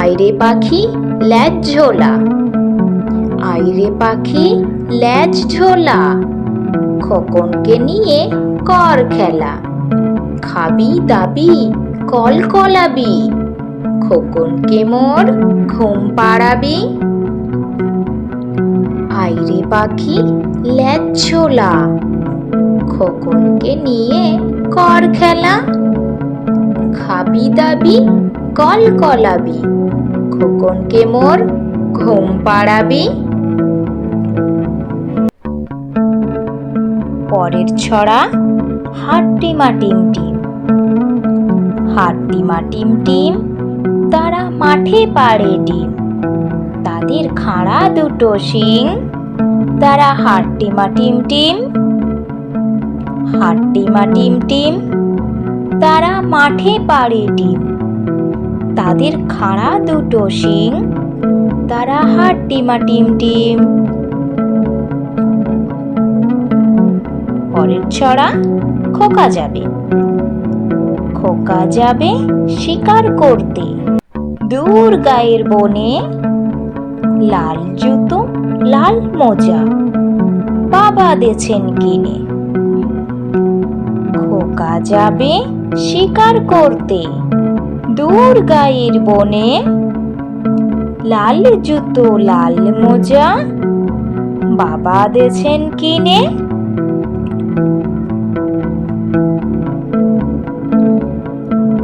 আইরে পাখি, ল্যাজ ঝোলা। আইরে পাখি, ল্যাজ ঝোলা। খোকনকে নিয়ে কর খেলা। খাবি দাবি, কল কলাবি। খোকনকে মোর ঘুম পাড়াবি। আইরে পাখি, ল্যাজ ঝোলা। খোকনকে নিয়ে কর খেলা। খাবি দাবি, কল কলাবি। খোকনকে মোর ঘুম পাড়াবি? পরের ছড়া হাট্টিমা টিম টিম। হাট্টিমা টিম টিম, তারা মাঠে পাড়ে ডিম। তাদের খাড়া দুটো শিং। তারা হাট্টিমা টিম টিম, হাট্টিমা টিম টিম, তারা মাঠে পাড়ে ডিম। তাদের খাড়া দুটো শিং, তারা হাট্টিমা টিম টিম। পরের ছড়া খোকা যাবে। খোকা যাবে শিকার করতে। দূর গায়ের বনে লাল জুতো, লাল মোজা। বাবা দেছেন কিনে। খোকা যাবে শিকার করতে। দূর গায়ের বনে। লাল জুতো, লাল মোজা। বাবা দেছেন কিনে।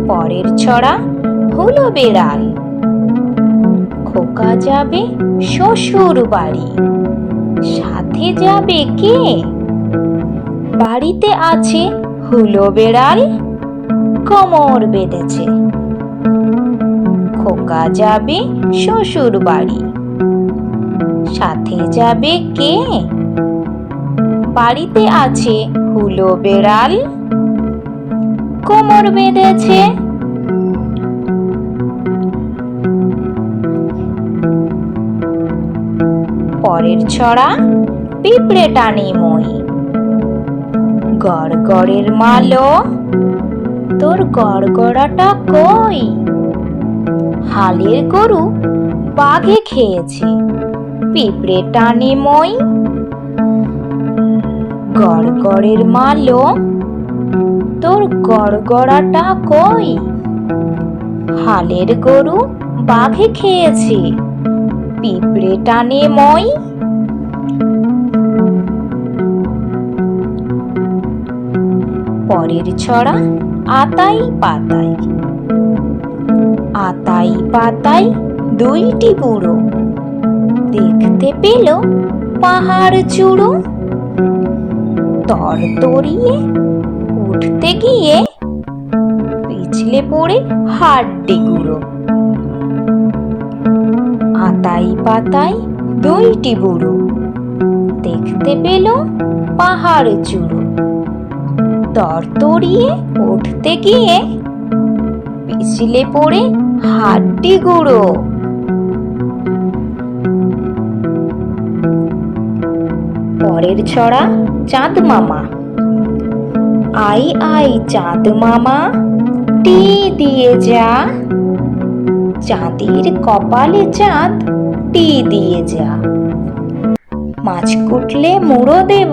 পরের ছড়া হলো বেড়াল। খোকা যাবে শ্বশুর বাড়ি। সাথে যাবে কে? বাড়িতে আছে হুলো বেড়াল। কোমর বেঁধেছে। খোকা যাবে শ্বশুর বাড়ি। সাথে যাবে কে? বাড়িতে আছে হুলো বেড়াল। কোমর বেঁধেছে। পরের ছড়া পিঁপড়ে টানে মই। গড়গড়ের মালো, তোর গড়গড়াটা কই? হালের গরু বাঘে খেয়েছে। পিঁপড়ে টানে মই। গড়গড়ের মালো, তোর গড়গড়াটা কই? হালের গরু বাঘে খেয়েছে। পিঁপড়ে টানে মই। পরের ছড়া আতাই পাতাই পাতাই দুইটি বুড়ো। দেখতে পেল পাহাড় চূড়ো। তর তরিয়ে উঠতে গিয়ে পিছলে পড়ে হাড্ডি গুঁড়ো। আতাই পাতাই দুইটি বুড়ো। দেখতে পেল পাহাড় চূড়ো। তরতরিয়ে উঠতে গিয়ে পিছলে পড়ে হাড্ডি গুঁড়ো। পরের ছড়া চাঁদ মামা। আই আই চাঁদ মামা, টি দিয়ে যা। চাঁদের কপালে চাঁদ, টি দিয়ে যা। মাছ কুটলে মুড়ো দেব,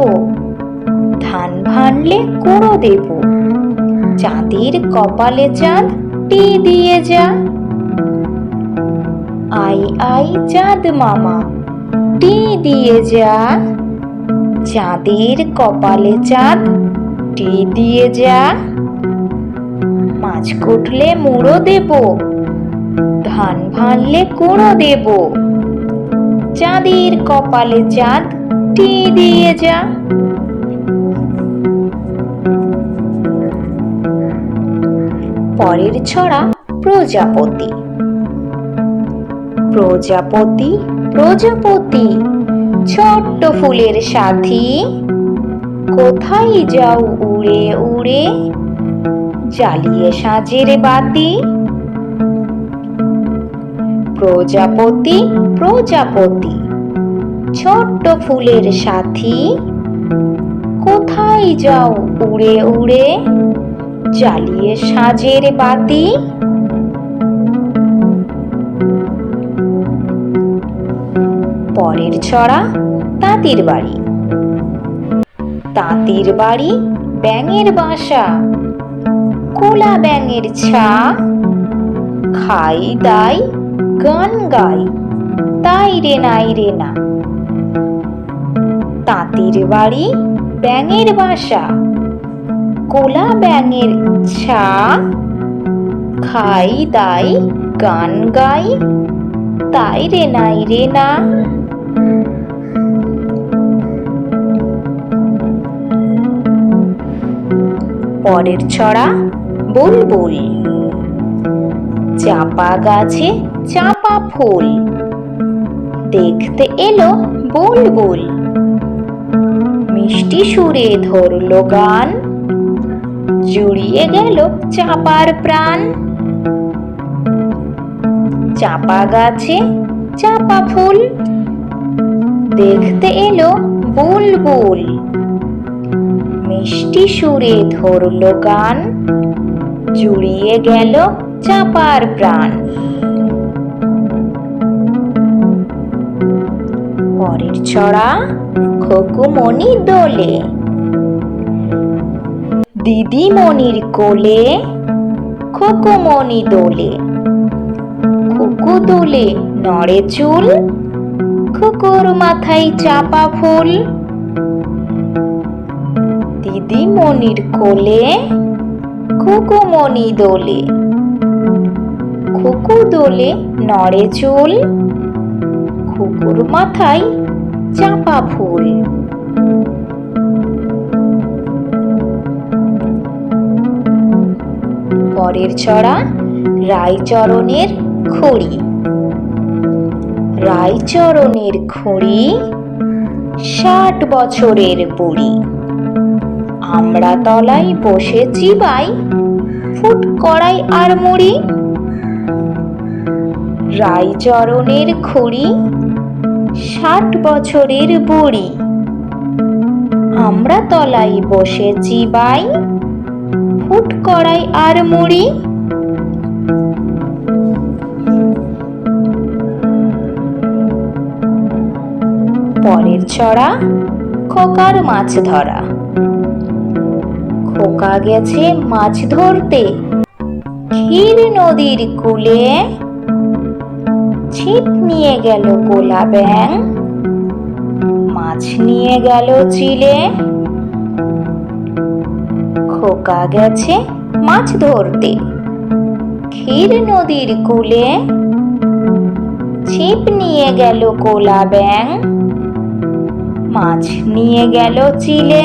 ধান ভানলে কুড়ো দেব। চাঁদের কপালে চাঁদ, টি দিয়ে যা। আই আই, চাঁদ মামা। টি দিয়ে যা। চাঁদের কপালে চাঁদ। টি দিয়ে যা। মাছ কুটলে মুড়ো দেব। ধান ভানলে কুড়ো দেব। চাঁদের কপালে চাঁদ। টি দিয়ে যা। পরের ছড়া প্রজাপতি। প্রজাপতি প্রজাপতি, ছোট্ট ফুলের সাথী, কোথায় যাও উড়ে উড়ে? জ্বালিয়ে সাজের বাতি। প্রজাপতি প্রজাপতি, ছোট্ট ফুলের সাথী, কোথায় যাও উড়ে উড়ে? জ্বালিয়ে সাজের বাতি। পরের ছড়া তাঁতির বাড়ি। তাঁতির বাড়ি, ব্যাঙের বাসা। কোলা ব্যাঙের ছা, খাই দাই, গান গাই, তাই রে নাই রে না। তাঁতির বাড়ি, ব্যাঙের বাসা। কোলা ব্যাঙের ছা, খাই দাই, গান গাই, তাই রে নাই রে না। পরের ছড়া বুলবুল। চাপা গাছে চাপা ফুল। দেখতে এলো বুলবুল। মিষ্টি সুরে ধরলো গান। জুড়িয়ে গেল চাপার প্রাণ। চাপা গাছে চাপা ফুল। দেখতে এলো বুলবুল। মিষ্টি সুরে ধরলো গান, জুড়িয়ে গেল চাপার প্রাণ। পরের ছড়া খকুমণি দোলে। দিদিমণির কোলে খকুমণি দোলে। খুকু দোলে নড়ে চুল খুকুর মাথায় চাপা ফুল। দিদিমণির কোলে খুকুমণি দোলে। খুকু দোলে নড়ে চুল। খুকুর মাথায় চাপা ফুল। পরের চড়া রায়চরণের খুঁড়ি। রায়চরণের খুঁড়ি ষাট বছরের বুড়ি। আমরা তলায় বসে চিবাই ফুট কড়াই আর মুড়ি। রায়চরণের খুঁড়ি ষাট বছরের বুড়ি। আমরা তলায় বসে চিবাই ফুট কড়াই আর মুড়ি। পরের চড়া, খোকার মাছ ধরা। খোকা গেছে মাছ ধরতে। ক্ষীর নদীর কূলে ছিপ নিয়ে গেল কোলা ব্যাং। মাছ নিয়ে গেল চিলে। খোকা গেছে মাছ ধরতে। ক্ষীর নদীর কূলে ছিপ নিয়ে গেল কোলা ব্যাং। মাছ নিয়ে গেল চিলে।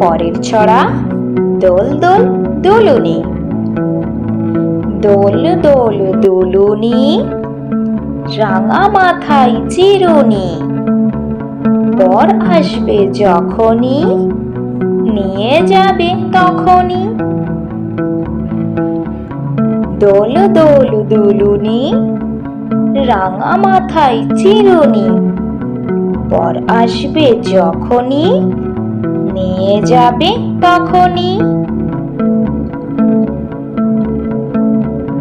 পরের ছড়া, দোল দোল দোলুনি। দোল দোল দোলুনি, রাঙা মাথায় চিরুনি। বর আসবে যখনই, নিয়ে যাবে তখনই। দোল দোল দুলুনি, রাঙা মাথায় চিরুনি। বর আসবে যখনই, নিয়ে যাবে তখনই।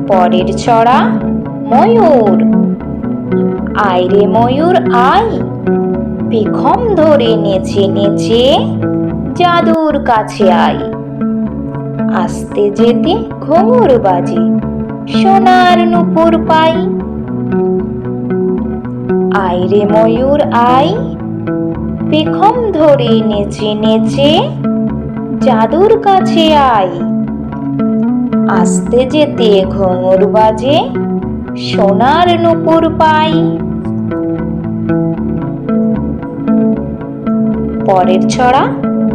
পরের ছড়া ময়ূর। আইরে ময়ূর, আই! পেখম ধরে নেচে নেচে জাদুর কাছে আই। আসতে যেতে ঘুঙুর বাজে। সোনার নুপুর পাই। আইরে ময়ূর আই, পেখম ধরে নেচে নেচে জাদুর কাছে আই। আসতে যেতে ঘুঙুর বাজে সোনার নুপুর পাই। পরের ছড়া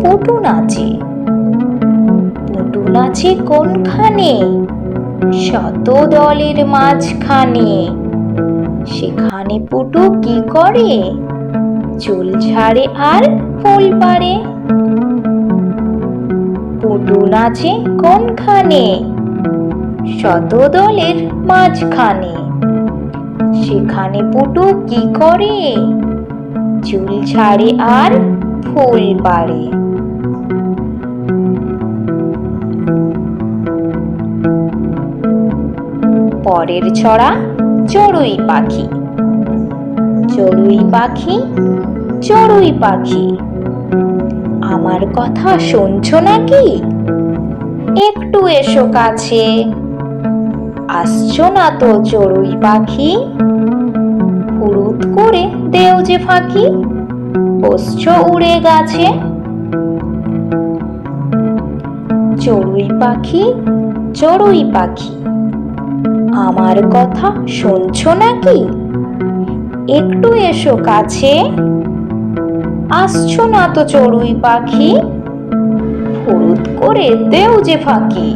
পটু নাচে। পটু নাচে কোনখানে? শত দলের মাঝখানে। সেখানে পুটু কি করে? চুল ঝাড়ে আর ফুল পারে পুটু নাচে কোনখানে? শত দলের মাঝখানে। সেখানে পুটু কি করে? চুল ছাড়ে আর ফুল পাড়ে পরের ছড়া চড়ুই পাখি। চড়ুই পাখি চড়ুই পাখি। আমার কথা শুনছো নাকি? একটু এসো কাছে। আসছো না তো চড়ুই পাখি? হুড়ুত করে দেও যে ফাঁকি, বসছো উড়ে গাছে। চড়ুই পাখি চড়ুই পাখি। আমার কথা শুনছ নাকি? একটু এসো কাছে। আসছো না তো চড়ুই পাখি? ফুরুত করে দেও যে ফাঁকি।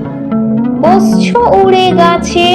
বসছো উড়ে গাছে।